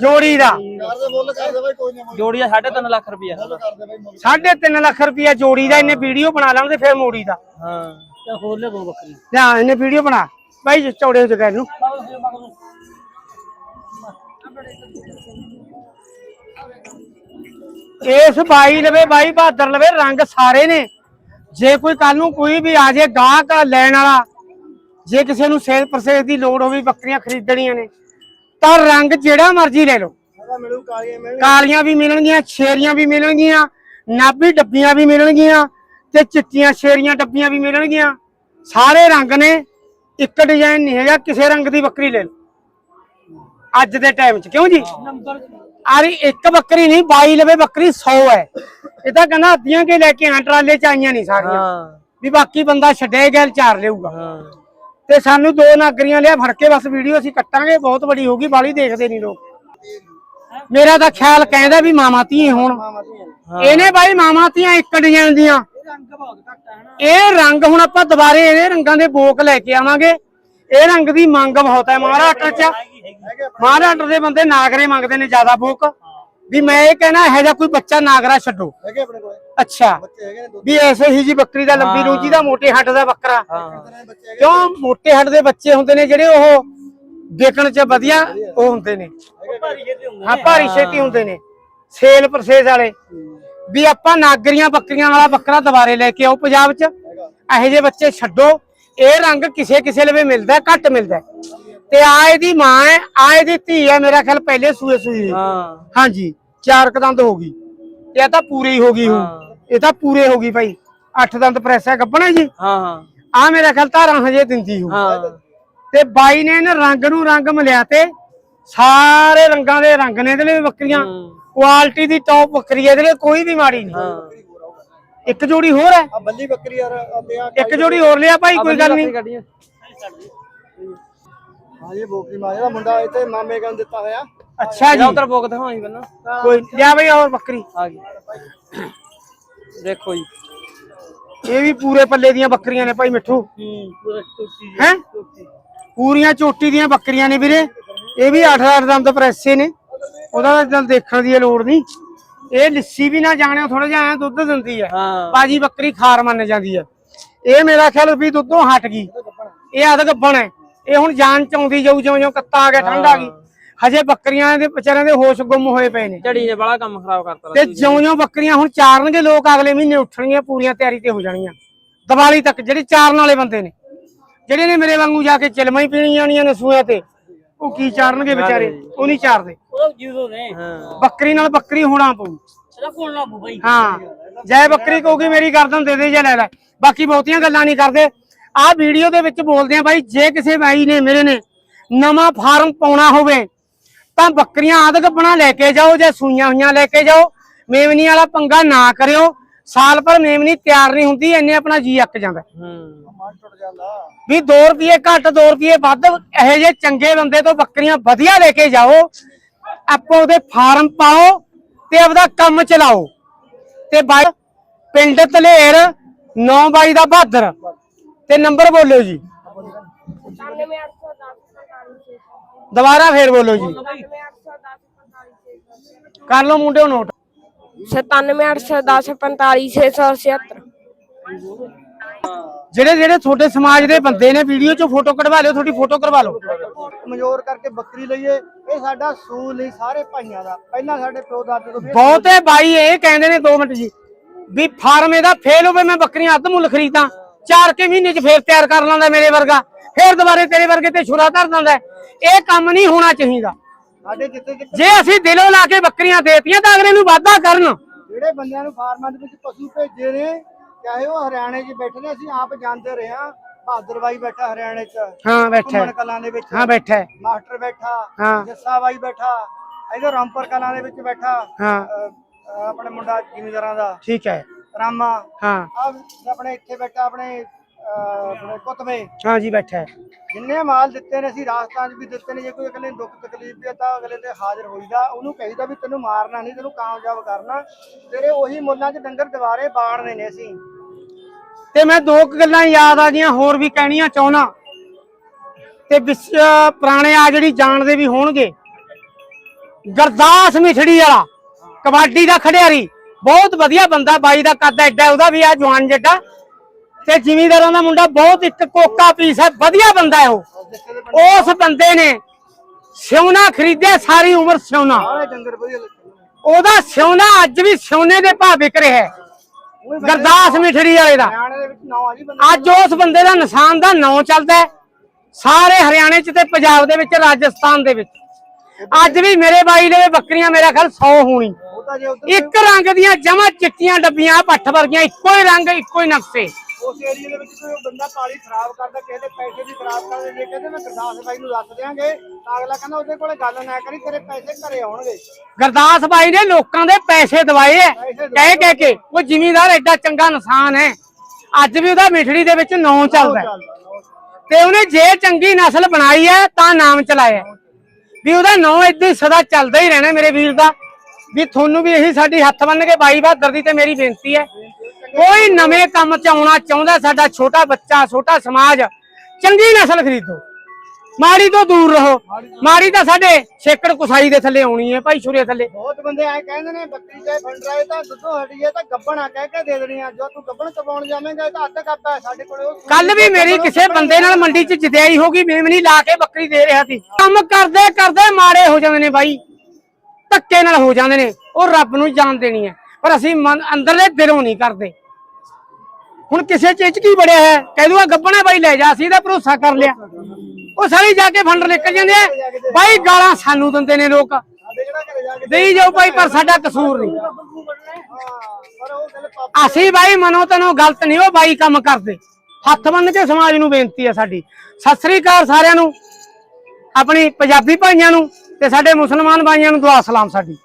ਜੋੜੀ ਦਾ। ਕਰਦੇ ਮੁੱਲ ਕਰਦੇ ਬਾਈ ਕੋਈ ਨਹੀਂ ਜੋੜੀ ਦਾ 3.5 ਲੱਖ ਰੁਪਇਆ ਕਰਦੇ ਬਾਈ ਮੁੱਲ। 3.5 ਲੱਖ ਰੁਪਇਆ ਜੋੜੀ ਦਾ ਇਹਨੇ ਵੀਡੀਓ ਬਣਾ ਲੈਣ ਤੇ ਫਿਰ ਮੋੜੀ ਦਾ। ਹਾਂ। ਤੇ ਹੋਰ ਲੈ ਦੋ ਬੱਕਰੀ। ਇਹਨੇ ਵੀਡੀਓ ਬਣਾ। ਜੀ ਚੌੜੇ ਹੋ ਜਗ੍ਹਾ ਇਹਨੂੰ ਇਸ ਬਾਈ ਲਵੇ ਬਾਈ ਬਹਾਦਰ ਲਵੇ ਰੰਗ ਸਾਰੇ ਨੇ। ਜੇ ਕੋਈ ਕੱਲ ਨੂੰ ਕੋਈ ਵੀ ਆ ਜੇ ਗਾਹਕ ਲੈਣ ਵਾਲਾ ਜੇ ਕਿਸੇ ਨੂੰ ਸੇਲ ਪਰਸੇਸ ਦੀ ਲੋੜ ਹੋਵੇ ਬੱਕਰੀਆਂ ਖਰੀਦਣੀਆਂ ਨੇ ਤਾਂ ਰੰਗ ਜਿਹੜਾ ਮਰਜ਼ੀ ਲੈ ਲਓ। ਕਾਲੀਆਂ ਮਿਲਣ ਕਾਲੀਆਂ ਵੀ ਮਿਲਣਗੀਆਂ ਛੇਰੀਆਂ ਵੀ ਮਿਲਣਗੀਆਂ ਨਾਭੀ ਡੱਬੀਆਂ ਵੀ ਮਿਲਣਗੀਆਂ ਤੇ ਚਿੱਟੀਆਂ ਛੇਰੀਆਂ ਡੱਬੀਆਂ ਵੀ ਮਿਲਣਗੀਆਂ। ਸਾਰੇ ਰੰਗ ਨੇ ਇੱਕ ਡਿਜ਼ਾਈਨ ਨਹੀਂ ਹੈਗਾ ਕਿਸੇ ਰੰਗ ਦੀ ਬੱਕਰੀ ਲੈ ਲਓ। ਅੱਜ ਦੇ ਟਾਈਮ 'ਚ ਕਿਉਂ ਜੀ? ਆਰੀ ਇੱਕ ਬੱਕਰੀ ਨਹੀਂ 22 ਲਵੇ ਬੱਕਰੀ 100 ਹੈ। ਇਹ ਤਾਂ ਕਹਿੰਦਾ ਅੱਧੀਆਂ ਕੇ ਲੈ ਕੇ ਆਂ ਟਰਾਲੇ ਚ ਆਈਆਂ ਨਹੀਂ ਸਾਰੀਆਂ। ਵੀ ਬਾਕੀ ਬੰਦਾ ਛੱਡੇ ਗੈਲ ਚਾਰ ਲਿਆਊਗਾ। ਹਾਂ। ਤੇ ਸਾਨੂੰ ਦੋ ਨਾਗਰੀਆਂ ਲਿਆ ਫੜ ਕੇ ਬਸ ਵੀਡੀਓ ਅਸੀਂ ਕੱਟਾਂਗੇ ਬਹੁਤ ਵੱਡੀ ਹੋਊਗੀ ਬਾਲੀ ਦੇਖਦੇ ਨਹੀਂ ਲੋਕ। ਮੇਰਾ ਤਾਂ ਖਿਆਲ ਕਹਿੰਦਾ ਵੀ ਮਾਮਾ ਧੀ ਹੋਣ। ਇਹਨੇ ਬਾਈ ਮਾਮਾ ਧੀਆਂ ਇੱਕ ਡਿਜ਼ਾਈਨ ਦੀਆਂ ਇਹ ਰੰਗ ਹੁਣ ਆਪਾਂ ਦੁਬਾਰੇ ਇਹਦੇ ਰੰਗਾਂ ਦੇ ਬੋਕ ਲੈ ਕੇ ਆਵਾਂਗੇ। ਇਹ ਰੰਗ ਦੀ ਮੰਗ ਬਹੁਤ ਹੈ। ਮਹਾਰਾਸ਼ਟਰ 'ਚ ਮਹਾਰਾਸ਼ਟਰ ਦੇ ਬੰਦੇ ਨਾਗਰੇ ਮੰਗਦੇ ਨੇ ਜ਼ਿਆਦਾ ਬੋਕ। ਵੀ ਮੈਂ ਇਹ ਕਹਿਣਾ ਇਹੋ ਜਿਹਾ ਕੋਈ ਬੱਚਾ ਨਾਗਰਾ ਛੱਡੋ। ਹੈਗੇ ਆਪਣੇ ਕੋਲ? ਅੱਛਾ। ਬੱਚੇ ਹੈਗੇ ਨੇ ਦੋ ਵੀ ਐਸੇ ਹੀ ਜੀ ਬੱਕਰੀ ਦਾ ਲੰਬੀ ਰੂਜੀ ਦਾ ਮੋਟੇ ਹੱਡ ਦਾ ਬੱਕਰਾ। ਹਾਂ। ਤਿੰਨ ਬੱਚੇ ਹੈਗੇ ਕਿਉਂ? ਮੋਟੇ ਹੱਡ ਦੇ ਬੱਚੇ ਹੁੰਦੇ ਨੇ ਜਿਹੜੇ ਉਹ ਦੇਖਣ 'ਚ ਵਧੀਆ ਉਹ ਹੁੰਦੇ ਨੇ। ਭਾਰੀ ਜਿਹੇ ਹੁੰਦੇ ਹਾਂ ਭਾਰੀ ਛੇਤੀ ਹੁੰਦੇ ਨੇ। ਸੇਲ ਪਰਸੇਸ ਵਾਲੇ। ਵੀ ਆਪਾਂ ਨਾਗਰੀਆਂ ਬੱਕਰੀਆਂ ਵਾਲਾ ਬੱਕਰਾ ਦੁਬਾਰੇ ਲੈ ਕੇ ਆਓ ਪੰਜਾਬ 'ਚ। ਇਹੋ ਜਿਹੇ ਬੱਚੇ ਛੱਡੋ। ਇਹ ਰੰਗ ਕਿਸੇ ਕਿਸੇ ਲਵੇ ਮਿਲਦਾ ਹੈ, ਘੱਟ ਮਿਲਦਾ। ਹੈ। ਤੇ ਆ ਇਹਦੀ ਮਾਂ ਹੈ ਆ ਇਹਦੀ ਧੀ ਹੈ ਮੇਰਾ ਖਿਆਲ ਪਹਿਲੇ ਸੂਏ ਸੂਈ ਹੈ ਹਾਂ। ਹਾਂਜੀ। ਚਾਰ ਕੁ ਦੰਦ ਹੋ ਗਈ। ਇਹ ਤਾਂ ਪੂਰੀ ਹੋ ਗਈ ਹਾਂ। ਇਹ ਤਾਂ ਪੂਰੇ ਹੋ ਗਈ ਭਾਈ। ਅੱਠ ਦੰਦ ਪ੍ਰੈਸ ਹੈ ਗੱਬਣਾ ਜੀ? ਹਾਂ ਹਾਂ। ਆ ਮੇਰਾ ਖਿਆਲ ਧਾਰਾਂ ਹਜੇ ਦਿੰਦੀ ਹੋ ਹਾਂ। ਤੇ ਬਾਈ ਨੇ ਇਹਨੇ ਰੰਗ ਨੂੰ ਰੰਗ ਮਿਲਿਆ ਤੇ ਸਾਰੇ ਰੰਗਾਂ ਦੇ ਰੰਗ ਨੇ ਇਹਦੇ ਲਈ ਬੱਕਰੀਆਂ ਹੂੰ। ਕੁਆਲਿਟੀ ਦੀ ਟੌਪ ਬੱਕਰੀ ਹੈ ਇਹਦੇ ਲਈ ਕੋਈ ਵੀ ਮਾੜੀ ਨਹੀਂ। ਹਾਂ। ਇੱਕ ਜੋੜੀ ਹੋਰ ਹੈ? ਆ ਬੱਲੀ ਬੱਕਰੀ ਯਾਰ ਆ ਤੇ ਆ ਇੱਕ ਜੋੜੀ ਹੋਰ ਲਿਆ ਭਾਈ ਕੋਈ ਗੱਲ ਨਹੀਂ। ਹਾਂ ਇਹ ਬੋਕਰੀ ਮਾਰੇ ਦਾ ਮੁੰਡਾ ਇੱਥੇ ਮਾਮੇ ਕੰਨ ਦਿੱਤਾ ਹੋਇਆ। ਅੱਛਾ ਜੀ। ਉਧਰ ਬੋਕ ਦਿਖਾਓ ਜੀ ਬੰਨਾ ਕੋਈ ਲਿਆ ਬਈ ਹੋਰ ਬੱਕਰੀ। ਆ ਗਈ। ਦੇਖੋ ਜੀ। ਇਹ ਵੀ ਪੂਰੇ ਪੱਲੇ ਦੀਆਂ ਬੱਕਰੀਆਂ ਨੇ ਭਾਈ ਮਿੱਠੂ। ਹੂੰ ਪੂਰੀਆਂ ਚੋਟੀ ਦੀਆਂ ਬੱਕਰੀਆਂ ਨੇ ਵੀਰੇ। ਇਹ ਵੀ 8-8 ਦੰਦ ਪ੍ਰੈਸੇ ਨੇ। ਉਹਦਾ ਤਾਂ ਦੇਖਣ ਦੀ ਲੋੜ ਨਹੀਂ। ਇਹ ਲੱਸੀ ਵੀ ਨਾ ਜਾਣਿਓ ਥੋੜਾ ਜਿਹਾ ਐਂ ਦੁੱਧ ਦਿੰਦੀ ਹੈ ਹਾਂ। ਬਾਜੀ ਬੱਕਰੀ ਖਾਰ ਮੰਨ ਜਾਂਦੀ ਹੈ ਇਹ ਮੇਰਾ ਖਿਆਲ ਵੀ ਦੁੱਧੋਂ ਹਟ ਗਈ। ਇਹ ਆਦ ਗੱਬਣ ਹੈ ਇਹ ਹੁਣ ਜਾਨ ਚ ਆਉਂਦੀ ਜਾਊ ਜਿਉਂ ਜਿਉਂ ਕੱਤਾ ਆ ਗਿਆ ਠੰਡ ਆ ਗਈ। ਹਜੇ ਬੱਕਰੀਆਂ ਦੇ ਵਿਚਾਰਿਆਂ ਦੇ ਹੋਸ਼ ਗੁੰਮ ਹੋਏ ਪਏ ਨੇ। ਝੜੀ ਨੇ ਬੜਾ ਕੰਮ ਖਰਾਬ ਕਰਤਾ ਤੇ ਜਿਉਂ-ਜਿਉਂ ਬੱਕਰੀਆਂ ਹੁਣ ਚਾਰਨਗੇ ਲੋਕ ਅਗਲੇ ਮਹੀਨੇ ਉੱਠਣਗੀਆਂ ਪੂਰੀਆਂ ਤਿਆਰੀ ਤੇ ਹੋ ਜਾਣਗੀਆਂ ਦੀਵਾਲੀ ਤੱਕ ਜਿਹੜੇ ਚਾਰਨ ਵਾਲੇ ਬੰਦੇ ਨੇ ਜਿਹੜੇ ਨੇ ਮੇਰੇ ਵਾਂਗੂ ਜਾ ਕੇ ਚਲਮਾਂ ਹੀ ਪੀਣੀ ਜਾਣੀਆਂ ਨੇ ਸੂਆਂ ਤੇ ਉਹ ਕੀ ਚਾਰਨਗੇ ਵਿਚਾਰੇ? ਉਹ ਨਹੀਂ ਚਾਰਦੇ। ਜੀਰੋ ਨੇ। ਬੱਕਰੀ ਨਾਲ ਬੱਕਰੀ ਹੋਣਾ ਪਊ। ਹਾਂ। ਜੈ ਬੱਕਰੀ ਕਹੂਗੀ ਮੇਰੀ ਗਰਦਨ ਦੇ ਦੇ ਜਾਂ ਲੈ ਲੈ। ਬਾਕੀ ਬਹੁਤੀਆਂ ਗੱਲਾਂ ਨਹੀਂ ਕਰਦੇ। ਆਹ ਵੀਡੀਓ ਦੇ ਵਿੱਚ ਬੋਲਦੇ ਆ ਬਾਈ ਜੇ ਕਿਸੇ ਬਾਈ ਨੇ ਮੇਰੇ ਨੇ ਨਵਾਂ ਫਾਰਮ ਪਾਉਣਾ ਹੋਵੇ ਤਾਂ ਬੱਕਰੀਆਂ ਆਦ ਗੱਬਣਾ ਲੈ ਕੇ ਜਾਓ, ਜਾਂ ਸੂਈਆਂ ਹੋਈਆਂ ਲੈ ਕੇ ਜਾਓ। ਮੇਵਨੀ ਵਾਲਾ ਪੰਗਾ ਨਾ ਕਰਿਓ। ਸਾਲ ਭਰ ਮੇਵਨੀ ਤਿਆਰ ਨਹੀਂ ਹੁੰਦੀ, ਇੰਨੇ ਆਪਣਾ ਜੀ ਅੱਕ ਜਾਂਦਾ। ਵੀ 2 ਰੁਪਏ ਘੱਟ 2 ਰੁਪਏ ਵੱਧ, ਇਹੋ ਜਿਹੇ ਚੰਗੇ ਬੰਦੇ ਤੋਂ ਬੱਕਰੀਆਂ ਵਧੀਆ ਲੈ ਕੇ ਜਾਓ। ਆਪੋ ਉਹਦੇ ਫਾਰਮ ਪਾਓ ਤੇ ਆਪਦਾ ਕੰਮ ਚਲਾਓ। ਤੇ ਬਾਈ ਪਿੰਡ ਤਲੇਰ 9 ਬਾਈ ਦਾ ਬਹਾਦਰ ਤੇ ਨੰਬਰ ਬੋਲੋ ਜੀ। ਦੁਬਾਰਾ ਫੇਰ ਬੋਲੋ ਜੀ। ਕਰ ਲਓ ਮੁੰਡਿਓ ਨੋਟ। ਸਤਾਨਵੇਂ ਅੱਠ ਸੌ ਦਸ ਪੰਤਾਲੀ ਛੇ ਸੌ ਛਿਅੱਤਰ ਜਿਹੜੇ ਜਿਹੜੇ ਤੁਹਾਡੇ ਸਮਾਜ ਦੇ ਬੰਦੇ ਨੇ ਵੀਡੀਓ 'ਚੋਂ ਫੋਟੋ ਕਢਵਾ ਲਿਓ ਤੁਹਾਡੀ ਫੋਟੋ ਕਰਵਾ ਲਓ। ਮਜੋਰ ਕਰਕੇ ਬੱਕਰੀ ਲਈਏ ਇਹ ਸਾਡਾ ਸੂਲ ਨਹੀਂ ਸਾਰੇ ਭਾਈਆਂ ਦਾ। ਪਹਿਲਾਂ ਸਾਡੇ ਪਿਓ ਦਾਦੇ ਤੋਂ ਵੀ ਬਹੁਤੇ ਬਾਈ ਇਹ ਕਹਿੰਦੇ ਨੇ 2 ਮਿੰਟ ਜੀ ਵੀ ਫਾਰਮ ਇਹਦਾ ਫੇਲ ਹੋਵੇ ਮੈਂ ਬੱਕਰੀਆਂ ਅੱਧ ਮੁੱਲ ਖਰੀਦਾਂ ਚਾਰ ਕੇ ਮਹੀਨੇ 'ਚ ਫੇਰ ਤਿਆਰ ਕਰ ਲਾਂਦਾ ਮੇਰੇ ਵਰਗਾ। ਫੇਰ ਦੁਬਾਰੇ ਤੇਰੇ ਵਰਗੇ ਤੇ ਛੁਰਾ ਧਰ ਦਿੰਦਾ। ਇਹ ਕੰਮ ਨਹੀਂ ਹੋਣਾ ਚਾਹੀਦਾ। ਸਾਡੇ ਜਿੱਥੇ ਜਿੱਥੇ ਜੇ ਅਸੀਂ ਦਿਲੋਂ ਲਾ ਕੇ ਬੱਕਰੀਆਂ ਦੇਤੀਆਂ ਤਾਂ ਅਗਲੇ ਨੂੰ ਵਾਅਦਾ ਕਰਨ। ਜਿਹੜੇ ਬੰਦਿਆਂ ਨੂੰ ਫਾਰਮਾਂ ਦੇ ਵਿੱਚ ਪਸ਼ੂ ਭੇਜੇ ਨੇ ਚਾਹੇ ਉਹ ਹਰਿਆਣੇ 'ਚ ਬੈਠੇ ਨੇ ਅਸੀਂ ਆਪ ਜਾਂਦੇ ਰਹੇ ਹਾਂ। ਬਹਾਦਰ ਬਾਈ ਬੈਠਾ ਹਰਿਆਣੇ 'ਚ। ਹਾਂ ਬੈਠਾ ਹੈ। ਕਲਾਂ ਦੇ ਵਿੱਚ। ਹਾਂ ਬੈਠਾ ਹੈ। ਮਾਸਟਰ ਬੈਠਾ। ਹਾਂ। ਜੱਸਾ ਬਾਈ ਬੈਠਾ। ਇਧਰ ਰਾਮਪੁਰ ਕਲਾਂ ਦੇ ਵਿੱਚ ਬੈਠਾ। ਹਾਂ। ਆਪਣੇ ਮੁੰਡਾ ਜ਼ਿਮੀਂਦਾਰਾਂ ਦਾ। ਠੀਕ ਹੈ। ਰਾਮਾ। ਹਾਂ। ਆਪਣੇ ਇੱਥੇ ਬੈਠਾ ਆਪਣੇ ਆਪਣੇ ਕੁਤਬੇ ਹਾਂ ਜੀ ਬੈਠਾ ਹੈ। ਜਿੰਨੇ ਮਾਲ ਦਿੱਤੇ ਨੇ ਅਸੀਂ ਰਾਜਸਥਾਨ 'ਚ ਵੀ ਦਿੱਤੇ ਨੇ। ਜੇ ਕੋਈ ਅਗਲੇ ਨੂੰ ਦੁੱਖ ਤਕਲੀਫ ਵੀ ਆ ਤਾਂ ਅਗਲੇ ਤੇ ਹਾਜ਼ਰ ਹੋਈਦਾ। ਉਹਨੂੰ ਕਹੀਦਾ ਵੀ ਤੈਨੂੰ ਮਾਰਨਾ ਨਹੀਂ ਤੈਨੂੰ ਕਾਮਯਾਬ ਕਰਨਾ। ਤੇਰੇ ਉਹੀ ਮੁੱਲਾਂ 'ਚ ਡੰਗਰ ਦੁਬਾਰੇ ਬਾੜਨੇ ਨੇ ਅਸੀਂ। ਤੇ ਮੈਂ ਦੋ ਕੁ ਗੱਲਾਂ ਯਾਦ ਆ ਗਈਆਂ ਹੋਰ ਵੀ ਕਹਿਣੀਆਂ ਚਾਹੁੰਦਾ। ਤੇ ਵਿਸ- ਪੁਰਾਣੇ ਆ ਜਿਹੜੀ ਜਾਣਦੇ ਵੀ ਹੋਣਗੇ। ਗਰਦਾਸ ਮਿਠੜੀ ਵਾਲਾ ਕਬੱਡੀ ਦਾ ਖੜਿਆਰੀ ਬਹੁਤ ਵਧੀਆ ਬੰਦਾ ਬਾਈ ਦਾ ਕੱਦ ਐਡਾ ਉਹਦਾ ਵੀ ਆ ਜਵਾਨ ਜੱਡਾ। ਤੇ ਜ਼ਿਮੀਂਦਾਰਾਂ ਦਾ ਮੁੰਡਾ ਬਹੁਤ ਇੱਕ ਕੋਕਾ ਪੀਸ ਹੈ ਵਧੀਆ ਬੰਦਾ ਹੈ ਉਹ। ਉਸ ਬੰਦੇ ਨੇ ਸਿਉਨਾ ਖਰੀਦਿਆ ਸਾਰੀ ਉਮਰ ਲੱਗੇ ਉਹਦਾ ਸਿਉਨਾ ਅੱਜ ਵੀ ਸਿਉਨੇ ਦੇ ਭਾਅ ਵਿਕ ਰਿਹਾ ਹੈ ਗਰਦਾਸ ਮਿਠੜੀ ਵਾਲੇ ਦਾ। ਅੱਜ ਉਸ ਬੰਦੇ ਦਾ ਨਿਸ਼ਾਨ ਦਾ ਨਾਂ ਚੱਲਦਾ ਹੈ। ਸਾਰੇ ਹਰਿਆਣੇ ਚ ਤੇ ਪੰਜਾਬ ਦੇ ਵਿੱਚ ਰਾਜਸਥਾਨ ਦੇ ਵਿੱਚ। ਅੱਜ ਵੀ ਮੇਰੇ ਬਾਈ ਦੇ ਬੱਕਰੀਆਂ ਮੇਰਾ ਖਿਆਲ 100 ਹੋਣੀ। ਇੱਕ ਰੰਗ ਦੀਆਂ ਜਮਾ ਚਿੱਟੀਆਂ ਡੱਬੀਆਂ ਪੱਠ ਵਰਗੀਆਂ ਇੱਕੋ ਹੀ ਰੰਗ ਇੱਕੋ ਹੀ ਨਕਸ਼ੇ। ਉਸ ਏਰੀਆ ਦੇ ਵਿੱਚ ਕੋਈ ਬੰਦਾ ਪਾਲੀ ਖਰਾਬ ਕਰਦਾ ਕਿਸੇ ਦੇ ਪੈਸੇ ਵੀ ਖਰਾਬ ਕਰਦੇ ਜੇ ਕਹਿੰਦੇ ਮੈਂ ਗੁਰਦਾਸ ਬਾਈ ਨੂੰ ਦੱਸ ਦਿਆਂਗੇ। ਤਾਂ ਅਗਲਾ ਕਹਿੰਦਾ ਉਹਦੇ ਕੋਲੇ ਗੱਲ ਨਾ ਕਰੀ ਤੇਰੇ ਪੈਸੇ ਘਰੇ ਆਉਣਗੇ। ਗਰਦਾਸ ਬਾਈ ਨੇ ਲੋਕਾਂ ਦੇ ਪੈਸੇ ਦਵਾਏ ਐ। ਕਹਿ ਕਹਿ ਕੇ ਉਹ ਜ਼ਿਮੀਂਦਾਰ ਐਡਾ ਚੰਗਾ ਇਨਸਾਨ ਹੈ ਅੱਜ ਵੀ ਉਹਦਾ ਮਿਠੜੀ ਦੇ ਵਿੱਚ ਨਾਂ ਚੱਲਦਾ ਹੈ। ਤੇ ਉਹਨੇ ਜੇ ਚੰਗੀ ਨਸਲ ਬਣਾਈ ਹੈ ਤਾਂ ਨਾਮ ਚਲਾਇਆ ਵੀ ਉਹਦਾ ਨਾਂ ਏਦਾਂ ਹੀ ਸਦਾ ਚੱਲਦਾ ਹੀ ਰਹਿਣਾ ਮੇਰੇ ਵੀਰ ਦਾ। ਵੀ ਤੁਹਾਨੂੰ ਵੀ ਇਹੀ ਸਾਡੀ ਹੱਥ ਬੰਨ ਕੇ ਬਾਈ ਬਹਾਦਰ ਦੀ ਤੇ ਮੇਰੀ ਬੇਨਤੀ ਹੈ ਕੋਈ ਨਵੇਂ ਕੰਮ ਚ ਆਉਣਾ ਚਾਹੁੰਦਾ ਸਾਡਾ ਛੋਟਾ ਬੱਚਾ ਛੋਟਾ ਸਮਾਜ ਚੰਗੀ ਨਸਲ ਖਰੀਦੋ। ਮਾੜੀ ਤੋਂ ਦੂਰ ਰਹੋ। ਮਾੜੀ ਤਾਂ ਸਾਡੇ ਛੇਕੜ ਕੁਸਾਈ ਦੇ ਥੱਲੇ ਆਉਣੀ ਹੈ ਭਾਈ ਛੁਰੇ ਥੱਲੇ। ਬਹੁਤ ਬੰਦੇ ਐ ਕਹਿੰਦੇ ਨੇ ਬੱਕਰੀ ਚਾਹੇ ਫੰਡ ਰਾਏ ਤਾਂ ਦੁੱਧੋਂ ਹਟੀਏ ਤਾਂ ਗੱਬਣਾ ਕਹਿ ਕੇ ਦੇ ਦੇਣੀ ਆ। ਜੋ ਤੂੰ ਗੱਬਣ ਕਪਾਉਣ ਜਾਵੇਂਗਾ ਤਾਂ ਅੱਧ ਕੱਪ ਹੈ ਸਾਡੇ ਕੋਲੇ ਉਹ ਕੱਲ ਵੀ ਮੇਰੀ ਕਿਸੇ ਬੰਦੇ ਨਾਲ ਮੰਡੀ 'ਚ ਜਦਿਆਈ ਹੋ ਗਈ ਮੇਮਨੀ ਲਾ ਕੇ ਬੱਕਰੀ ਦੇ ਰਿਹਾ ਸੀ। ਕੰਮ ਕਰਦੇ ਕਰਦੇ ਮਾੜੇ ਹੋ ਜਾਂਦੇ ਨੇ ਬਾਈ। ਧੱਕੇ ਨਾਲ ਹੋ ਜਾਂਦੇ ਨੇ ਉਹ ਰੱਬ ਨੂੰ ਜਾਣ ਦੇਣੀ ਹੈ। ਪਰ ਅਸੀਂ ਮਨ ਅੰਦਰਲੇ ਦਿਲੋਂ ਨਹੀਂ ਕਰਦੇ। ਹੁਣ ਕਿਸੇ ਚੀਜ਼ 'ਚ ਕੀ ਬੜਿਆ ਹੈ? ਕਹਿ ਦੂਗਾ ਗੱਬਣਾ ਬਾਈ ਲੈ ਜਾ ਅਸੀਂ ਇਹਦਾ ਭਰੋਸਾ ਕਰ ਲਿਆ। ਉਹ ਸਾਰੀ ਜਾ ਕੇ ਫੰਡ ਨਿਕਲ ਜਾਂਦੇ ਆ। ਬਾਈ ਗਾਲਾਂ ਸਾਨੂੰ ਦਿੰਦੇ ਨੇ ਲੋਕ। ਦੇਈ ਜਾਓ ਭਾਈ ਪਰ ਸਾਡਾ ਕਸੂਰ ਨਹੀਂ। ਅਸੀਂ ਬਾਈ ਮਨੋ ਤਨੋ ਗਲਤ ਨਹੀਂ ਉਹ ਬਾਈ ਕੰਮ ਕਰਦੇ। ਹੱਥ ਬੰਨ ਕੇ ਸਮਾਜ ਨੂੰ ਬੇਨਤੀ ਹੈ ਸਾਡੀ। ਸਤਿ ਸ੍ਰੀ ਅਕਾਲ ਸਾਰਿਆਂ ਨੂੰ। ਆਪਣੀ ਪੰਜਾਬੀ ਭਾਈਆਂ ਨੂੰ ਤੇ ਸਾਡੇ ਮੁਸਲਮਾਨ ਭਾਈਆਂ ਨੂੰ ਦੁਆ ਸਲਾਮ ਸਾਡੀ।